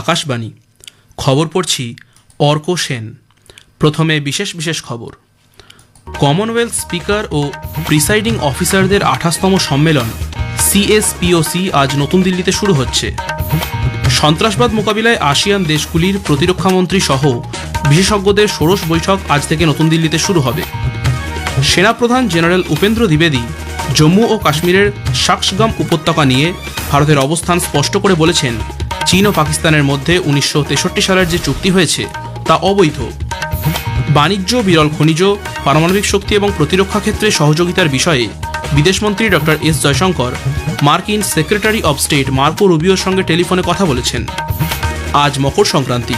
আকাশবাণী। খবর পড়ছি অর্ক সেন। প্রথমে বিশেষ বিশেষ খবর। কমনওয়েলথ স্পিকার ও প্রিসাইডিং অফিসারদের আঠাশতম সম্মেলন, সিএসপিওসি আজ নতুন দিল্লিতে শুরু হচ্ছে। সন্ত্রাসবাদ মোকাবিলায় আসিয়ান দেশগুলির প্রতিরক্ষামন্ত্রী সহ বিশেষজ্ঞদের ষোড়শ বৈঠক আজ থেকে নতুন দিল্লিতে শুরু হবে। সেনাপ্রধান জেনারেল উপেন্দ্র দ্বিবেদী জম্মু ও কাশ্মীরের শাকসগাম উপত্যকা নিয়ে ভারতের অবস্থান স্পষ্ট করে বলেছেন চীন ও পাকিস্তানের মধ্যে উনিশশো তেষট্টি সালের যে চুক্তি হয়েছে, তা অবৈধ। বাণিজ্য, বিরল খনিজ, পারমাণবিক শক্তি এবং প্রতিরক্ষা ক্ষেত্রে সহযোগিতার বিষয়ে বিদেশমন্ত্রী ডক্টর এস. জয়শঙ্কর, মার্কিন সেক্রেটারি অব স্টেট মার্কো রুবিওর সঙ্গে টেলিফোনে কথা বলেছেন। আজ মকর সংক্রান্তি,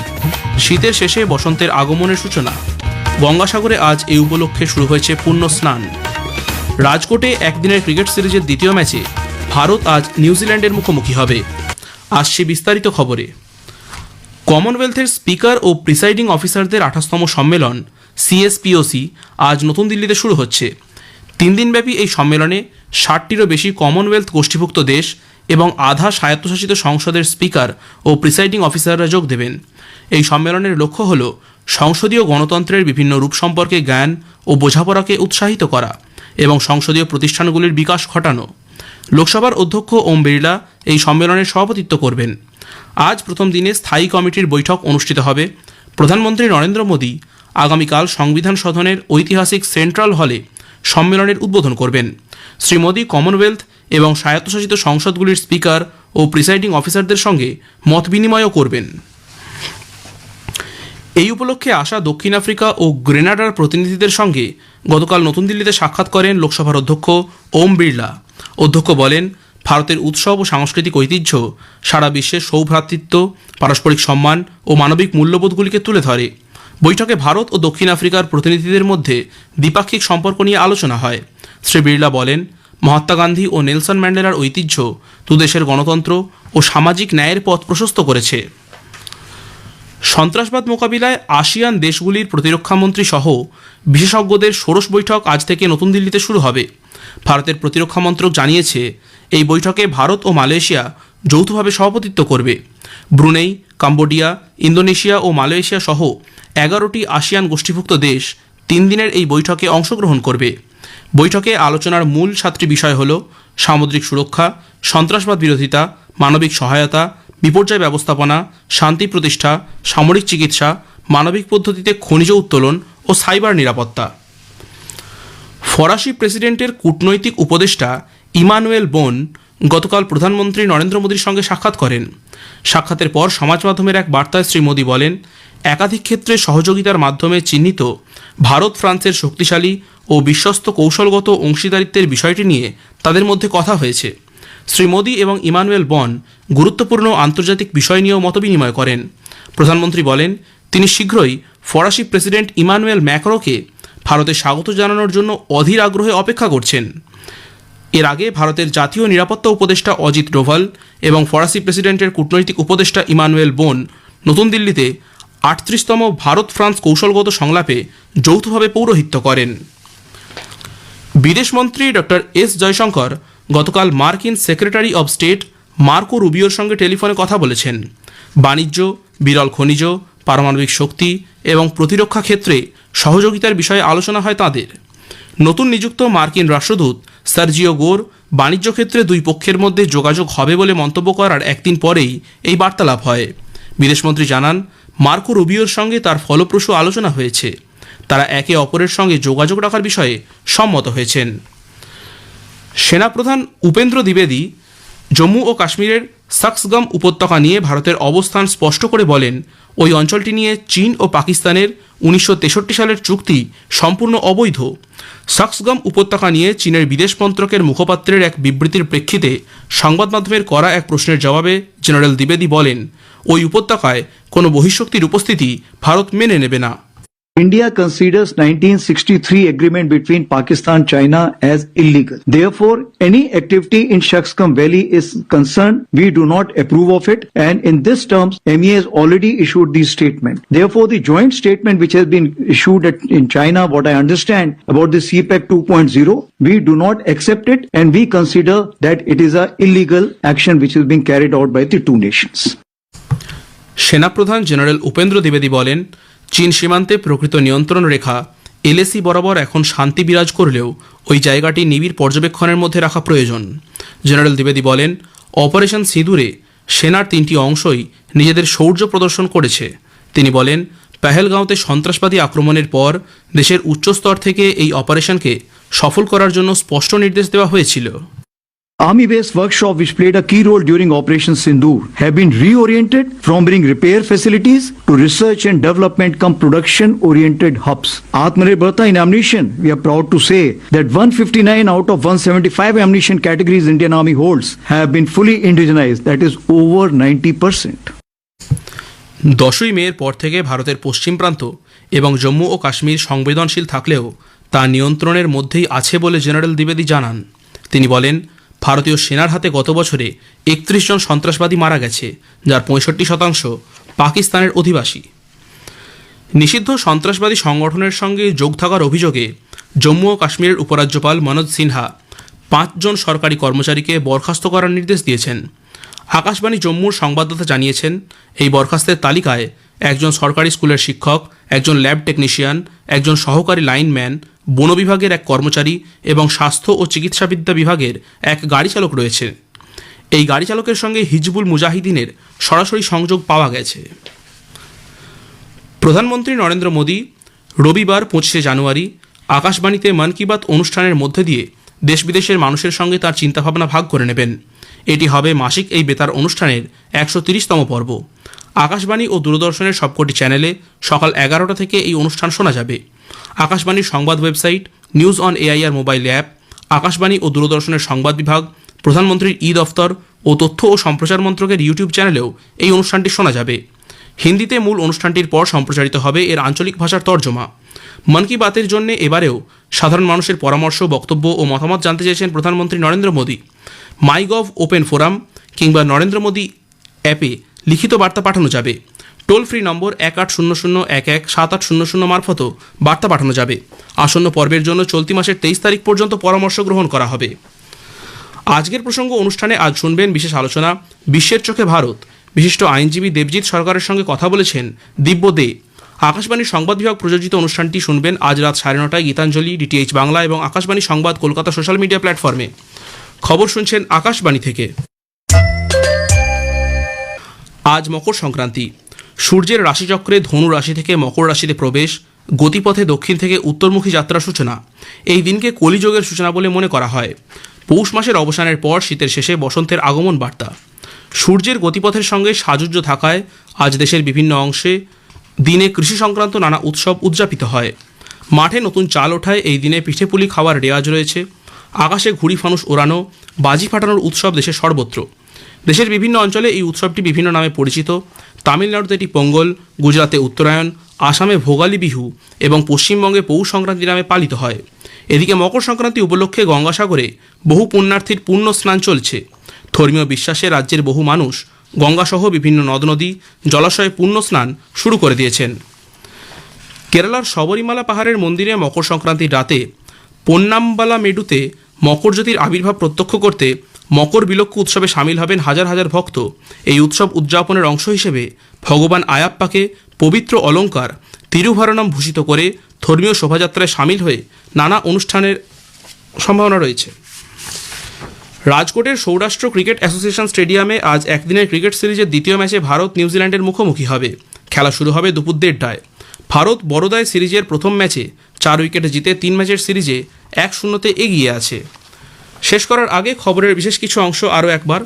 শীতের শেষে বসন্তের আগমনের সূচনা। গঙ্গাসাগরে আজ এই উপলক্ষে শুরু হয়েছে পূর্ণ স্নান। রাজকোটে একদিনের ক্রিকেট সিরিজের দ্বিতীয় ম্যাচে ভারত আজ নিউজিল্যান্ডের মুখোমুখি হবে। আসছে বিস্তারিত খবরে। কমনওয়েলথের স্পিকার ও প্রিসাইডিং অফিসারদের আঠাশতম সম্মেলন, সিএসপিওসি, আজ নতুন দিল্লিতে শুরু হচ্ছে। তিন দিনব্যাপী এই সম্মেলনে ষাটটিরও বেশি কমনওয়েলথ গোষ্ঠীভুক্ত দেশ এবং আধা স্বায়ত্তশাসিত সংসদের স্পিকার ও প্রিসাইডিং অফিসাররা যোগ দেবেন। এই সম্মেলনের লক্ষ্য হল সংসদীয় গণতন্ত্রের বিভিন্ন রূপ সম্পর্কে জ্ঞান ও বোঝাপড়াকে উৎসাহিত করা এবং সংসদীয় প্রতিষ্ঠানগুলির বিকাশ ঘটানো। লোকসভার অধ্যক্ষ ওম বিড়লা এই সম্মেলনের সভাপতিত্ব করবেন। আজ প্রথম দিনে স্থায়ী কমিটির বৈঠক অনুষ্ঠিত হবে। প্রধানমন্ত্রী নরেন্দ্র মোদী আগামীকাল সংবিধান সদনের ঐতিহাসিক সেন্ট্রাল হলে সম্মেলনের উদ্বোধন করবেন। শ্রী মোদী কমনওয়েলথ এবং স্বায়ত্তশাসিত সংসদগুলির স্পিকার ও প্রিসাইডিং অফিসারদের সঙ্গে মত বিনিময়ও করবেন। এই উপলক্ষে আসা দক্ষিণ আফ্রিকা ও গ্রেনাডার প্রতিনিধিদের সঙ্গে গতকাল নতুন দিল্লিতে সাক্ষাৎ করেন লোকসভার অধ্যক্ষ ওম বিড়লা। অধ্যক্ষ বলেন, ভারতের উৎসব ও সাংস্কৃতিক ঐতিহ্য সারা বিশ্বের সৌভ্রাতৃত্ব, পারস্পরিক সম্মান ও মানবিক মূল্যবোধগুলিকে তুলে ধরে। বৈঠকে ভারত ও দক্ষিণ আফ্রিকার প্রতিনিধিদের মধ্যে দ্বিপাক্ষিক সম্পর্ক নিয়ে আলোচনা হয়। শ্রী বিড়লা বলেন, মহাত্মা গান্ধী ও নেলসন ম্যান্ডেলার ঐতিহ্য দুদেশের গণতন্ত্র ও সামাজিক ন্যায়ের পথ প্রশস্ত করেছে। সন্ত্রাসবাদ মোকাবিলায় আসিয়ান দেশগুলির প্রতিরক্ষামন্ত্রী সহ বিশেষজ্ঞদের ষোড়শ বৈঠক আজ থেকে নতুন দিল্লিতে শুরু হবে। ভারতের প্রতিরক্ষা মন্ত্রক জানিয়েছে, এই বৈঠকে ভারত ও মালয়েশিয়া যৌথভাবে সভাপতিত্ব করবে। ব্রুনেই, কাম্বোডিয়া, ইন্দোনেশিয়া ও মালয়েশিয়া সহ এগারোটি আসিয়ান গোষ্ঠীভুক্ত দেশ তিন দিনের এই বৈঠকে অংশগ্রহণ করবে। বৈঠকে আলোচনার মূল সাতটি বিষয় হল সামুদ্রিক সুরক্ষা, সন্ত্রাসবাদ বিরোধিতা, মানবিক সহায়তা, বিপর্যয় ব্যবস্থাপনা, শান্তি প্রতিষ্ঠা, সামরিক চিকিৎসা, মানবিক পদ্ধতিতে খনিজ উত্তোলন ও সাইবার নিরাপত্তা। ফরাসি প্রেসিডেন্টের কূটনৈতিক উপদেষ্টা ইমানুয়েল বোন গতকাল প্রধানমন্ত্রী নরেন্দ্র মোদীর সঙ্গে সাক্ষাৎ করেন। সাক্ষাতের পর সমাজ মাধ্যমের এক বার্তায় শ্রী মোদী বলেন, একাধিক ক্ষেত্রে সহযোগিতার মাধ্যমে চিহ্নিত ভারত, ফ্রান্সের শক্তিশালী ও বিশ্বস্ত কৌশলগত অংশীদারিত্বের বিষয়টি নিয়ে তাদের মধ্যে কথা হয়েছে। শ্রী মোদী এবং ইমানুয়েল বন গুরুত্বপূর্ণ আন্তর্জাতিক বিষয় নিয়েও মতবিনিময় করেন। প্রধানমন্ত্রী বলেন, তিনি শীঘ্রই ফরাসি প্রেসিডেন্ট ইমানুয়েল ম্যাক্রোকে ভারতে স্বাগত জানানোর জন্য অধীর আগ্রহে অপেক্ষা করছেন। এর আগে ভারতের জাতীয় নিরাপত্তা উপদেষ্টা অজিত ডোভাল এবং ফরাসি প্রেসিডেন্টের কূটনৈতিক উপদেষ্টা ইমানুয়েল বোন নতুন দিল্লিতে আটত্রিশতম ভারত ফ্রান্স কৌশলগত সংলাপে যৌথভাবে পৌরোহিত্য করেন। বিদেশমন্ত্রী ডক্টর এস. জয়শঙ্কর গতকাল মার্কিন সেক্রেটারি অব স্টেট মার্কো রুবিওর সঙ্গে টেলিফোনে কথা বলেছেন। বাণিজ্য, বিরল খনিজ, পারমাণবিক শক্তি এবং প্রতিরক্ষা ক্ষেত্রে সহযোগিতার বিষয়ে আলোচনা হয় তাদের। নতুন নিযুক্ত মার্কিন রাষ্ট্রদূত সার্জিও গোর বাণিজ্য ক্ষেত্রে দুই পক্ষের মধ্যে যোগাযোগ হবে বলে মন্তব্য করার একদিন পরেই এই বার্তালাপ হয়। বিদেশমন্ত্রী জানান, মার্কো রুবিওর সঙ্গে তার ফলপ্রসূ আলোচনা হয়েছে। তারা একে অপরের সঙ্গে যোগাযোগ রাখার বিষয়ে সম্মত হয়েছেন। সেনাপ্রধান উপেন্দ্র দ্বিবেদী জম্মু ও কাশ্মীরের সাকসগাম উপত্যকা নিয়ে ভারতের অবস্থান স্পষ্ট করে বলেন, ওই অঞ্চলটি নিয়ে চীন ও পাকিস্তানের উনিশশো তেষট্টি সালের চুক্তি সম্পূর্ণ অবৈধ। সাক্সগাম উপত্যকা নিয়ে চীনের বিদেশ মন্ত্রকের মুখপাত্রের এক বিবৃতির প্রেক্ষিতে সংবাদ মাধ্যমের করা এক প্রশ্নের জবাবে জেনারেল দ্বিবেদী বলেন, ওই উপত্যকায় কোনো বহিঃশক্তির উপস্থিতি ভারত মেনে নেবে না। India considers 1963 agreement between Pakistan China as illegal. Therefore, any activity in Shakscam Valley is concerned. We do not approve of it. And in this terms, MEA has already issued the statement. Therefore, the joint statement which has been issued at, in China, what I understand about the CPEC 2.0, we do not accept it and we consider that it is a illegal action which is being carried out by the two nations. সেনাপ্রধান general Upendra দ্বিবেদী বলেন চীন সীমান্তে প্রকৃত নিয়ন্ত্রণ রেখা। LAC বরাবর এখন শান্তি বিরাজ করলেও ওই জায়গাটি নিবিড় পর্যবেক্ষণের মধ্যে রাখা প্রয়োজন। জেনারেল দ্বিবেদী বলেন, অপারেশন সিঁদুরে সেনার তিনটি অংশই নিজেদের শৌর্য প্রদর্শন করেছে। তিনি বলেন, পেহেলগাঁওতে সন্ত্রাসবাদী আক্রমণের পর দেশের উচ্চস্তর থেকে এই অপারেশনকে সফল করার জন্য স্পষ্ট নির্দেশ দেওয়া হয়েছিল। Army based workshop which played a key role during Operation Sindoor have been reoriented from being repair facilities to research and development come production oriented hubs. Atmanirbharta in ammunition, we are proud to say that 159 out of 175 ammunition categories Indian Army holds have been fully indigenized, that is over 90%. দশই মের পর থেকে ভারতের পশ্চিম প্রান্ত এবং জম্মু ও কাশ্মীর সংবেদনশীল থাকলেও তা নিয়ন্ত্রণের মধ্যেই আছে বলে জেনারেল দ্বিবেদী জানান তিনি বলেন ভারতীয় সেনার হাতে গত বছরে একত্রিশ জন সন্ত্রাসবাদী মারা গেছে, যার পঁয়ষট্টি শতাংশ পাকিস্তানের অধিবাসী। নিষিদ্ধ সন্ত্রাসবাদী সংগঠনের সঙ্গে যোগ থাকার অভিযোগে জম্মু ও কাশ্মীরের উপরাজ্যপাল মনোজ সিনহা পাঁচজন সরকারি কর্মচারীকে বরখাস্ত করার নির্দেশ দিয়েছেন। আকাশবাণী জম্মুর সংবাদদাতা জানিয়েছেন, এই বরখাস্তের তালিকায় একজন সরকারি স্কুলের শিক্ষক, একজন ল্যাব টেকনিশিয়ান, একজন সহকারী লাইনম্যান বন বিভাগের এক কর্মচারী এবং স্বাস্থ্য ও চিকিৎসাবিদ্যা বিভাগের এক গাড়ি চালক রয়েছে। এই গাড়ি চালকের সঙ্গে হিজবুল মুজাহিদিনের সরাসরি সংযোগ পাওয়া গেছে। প্রধানমন্ত্রী নরেন্দ্র মোদী রবিবার পঁচিশে জানুয়ারি আকাশবাণীতে মন কি বাত অনুষ্ঠানের মধ্যে দিয়ে দেশ বিদেশের মানুষের সঙ্গে তার চিন্তাভাবনা ভাগ করে নেবেন। এটি হবে মাসিক এই বেতার অনুষ্ঠানের একশো তিরিশতম পর্ব। আকাশবাণী ও দূরদর্শনের সবকটি চ্যানেলে সকাল এগারোটা থেকে এই অনুষ্ঠান শোনা যাবে। আকাশবাণীর সংবাদ website, news on AIR mobile app, Akashvani ও দূরদর্শনের সংবাদ বিভাগ প্রধানমন্ত্রীর ই দফতর ও তথ্য ও সম্প্রচার মন্ত্রকের ইউটিউব চ্যানেলেও এই অনুষ্ঠানটি শোনা যাবে। হিন্দিতে মূল অনুষ্ঠানটির পর সম্প্রচারিত হবে এর আঞ্চলিক ভাষার তর্জমা। মন কি বাতের জন্য এবারেও সাধারণ মানুষের পরামর্শ, বক্তব্য ও মতামত জানতে চেয়েছেন প্রধানমন্ত্রী Narendra Modi. MyGov open forum কিংবা নরেন্দ্র মোদী অ্যাপে লিখিত বার্তা পাঠানো যাবে। টোল ফ্রি নম্বর এক আট শূন্য শূন্য এক এক সাত আট শূন্য শূন্য মারফতও বার্তা পাঠানো যাবে। আসন্ন পর্বের জন্য চলতি মাসের তেইশ তারিখ পর্যন্ত পরামর্শ গ্রহণ করা হবে। আজকের প্রসঙ্গ অনুষ্ঠানে আজ শুনবেন বিশেষ আলোচনা, বিশ্বের চোখে ভারত। বিশিষ্ট আইনজীবী দেবজিৎ সরকারের সঙ্গে কথা বলেছেন দিব্য দে। আকাশবাণী সংবাদ বিভাগ প্রযোজিত অনুষ্ঠানটি শুনবেন আজ রাত সাড়ে নটায় গীতাঞ্জলি, ডিটিএইচ বাংলা এবং আকাশবাণী সংবাদ কলকাতা সোশ্যাল মিডিয়া প্ল্যাটফর্মে। খবর শুনছেন আকাশবাণী থেকে। আজ মকর সংক্রান্তি। সূর্যের রাশিচক্রে ধনু রাশি থেকে মকর রাশিতে প্রবেশ, গতিপথে দক্ষিণ থেকে উত্তরমুখী যাত্রার সূচনা। এই দিনকে কলিযোগের সূচনা বলে মনে করা হয়। পৌষ মাসের অবসানের পর শীতের শেষে বসন্তের আগমন বার্তা। সূর্যের গতিপথের সঙ্গে সাযুজ্য থাকায় আজ দেশের বিভিন্ন অংশে দিনে কৃষি সংক্রান্ত নানা উৎসব উদযাপিত হয়। মাঠে নতুন চাল ওঠায় এই দিনে পিঠেপুলি খাওয়ার রেওয়াজ রয়েছে। আকাশে ঘুড়ি ফানুস ওড়ানো, বাজি ফাটানোর উৎসব দেশের সর্বত্র। দেশের বিভিন্ন অঞ্চলে এই উৎসবটি বিভিন্ন নামে পরিচিত। তামিলনাড়ুতে এটি পোঙ্গল, গুজরাতে উত্তরায়ণ, আসামে ভোগালী বিহু এবং পশ্চিমবঙ্গে পৌষ সংক্রান্তি নামে পালিত হয়। এদিকে মকর সংক্রান্তি উপলক্ষে গঙ্গাসাগরে বহু পুণ্যার্থীর পুণ্য স্নান চলছে। ধর্মীয় বিশ্বাসে রাজ্যের বহু মানুষ গঙ্গাসহ বিভিন্ন নদ নদী জলাশয়ে পুণ্য স্নান শুরু করে দিয়েছেন। কেরালার শবরীমালা পাহাড়ের মন্দিরে মকর সংক্রান্তির রাতে পন্নাম্বালা মেডুতে মকর জ্যোতির আবির্ভাব প্রত্যক্ষ করতে মকর বিলক্ষ উৎসবে সামিল হবেন হাজার হাজার ভক্ত। এই উৎসব উদযাপনের অংশ হিসেবে ভগবান আয়াপ্পাকে পবিত্র অলঙ্কার তিরুভারণম ভূষিত করে ধর্মীয় শোভাযাত্রায় সামিল হয়ে নানা অনুষ্ঠানের সম্ভাবনা রয়েছে। রাজকোটের সৌরাষ্ট্র ক্রিকেট অ্যাসোসিয়েশন স্টেডিয়ামে আজ একদিনের ক্রিকেট সিরিজের দ্বিতীয় ম্যাচে ভারত নিউজিল্যান্ডের মুখোমুখি হবে। খেলা শুরু হবে দুপুর দেড়টায়। ভারত বড়োদায় সিরিজের প্রথম ম্যাচে চার উইকেটে জিতে তিন ম্যাচের সিরিজে এক শূন্যতে এগিয়ে আছে। শেষ করার আগে খবরের বিশেষ কিছু অংশ আরও একবার।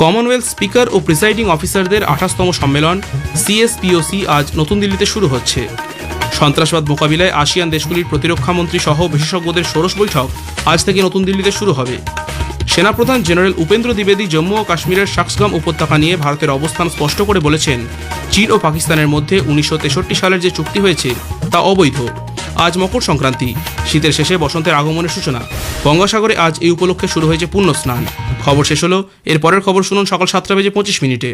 কমনওয়েলথ স্পিকার ও প্রিসাইডিং অফিসারদের আঠাশতম সম্মেলন সিএসপিওসি আজ নতুন দিল্লিতে শুরু হচ্ছে। সন্ত্রাসবাদ মোকাবিলায় আসিয়ান দেশগুলির প্রতিরক্ষা মন্ত্রী সহ বিশেষজ্ঞদের ষোড়শ বৈঠক আজ থেকে নতুন দিল্লিতে শুরু হবে। সেনাপ্রধান জেনারেল উপেন্দ্র দ্বিবেদী জম্মু ও কাশ্মীরের শাকসগাম উপত্যকা নিয়ে ভারতের অবস্থান স্পষ্ট করে বলেছেন, চীন ও পাকিস্তানের মধ্যে উনিশশো তেষট্টি সালের যে চুক্তি হয়েছে তা অবৈধ। আজ মকর সংক্রান্তি। শীতের শেষে বসন্তের আগমনের সূচনা। গঙ্গাসাগরে আজ এই উপলক্ষে শুরু হয়েছে পূর্ণ স্নান। খবর শেষ হলো, এরপরের খবর শুনুন সকাল সাতটা বেজে পঁচিশ মিনিটে।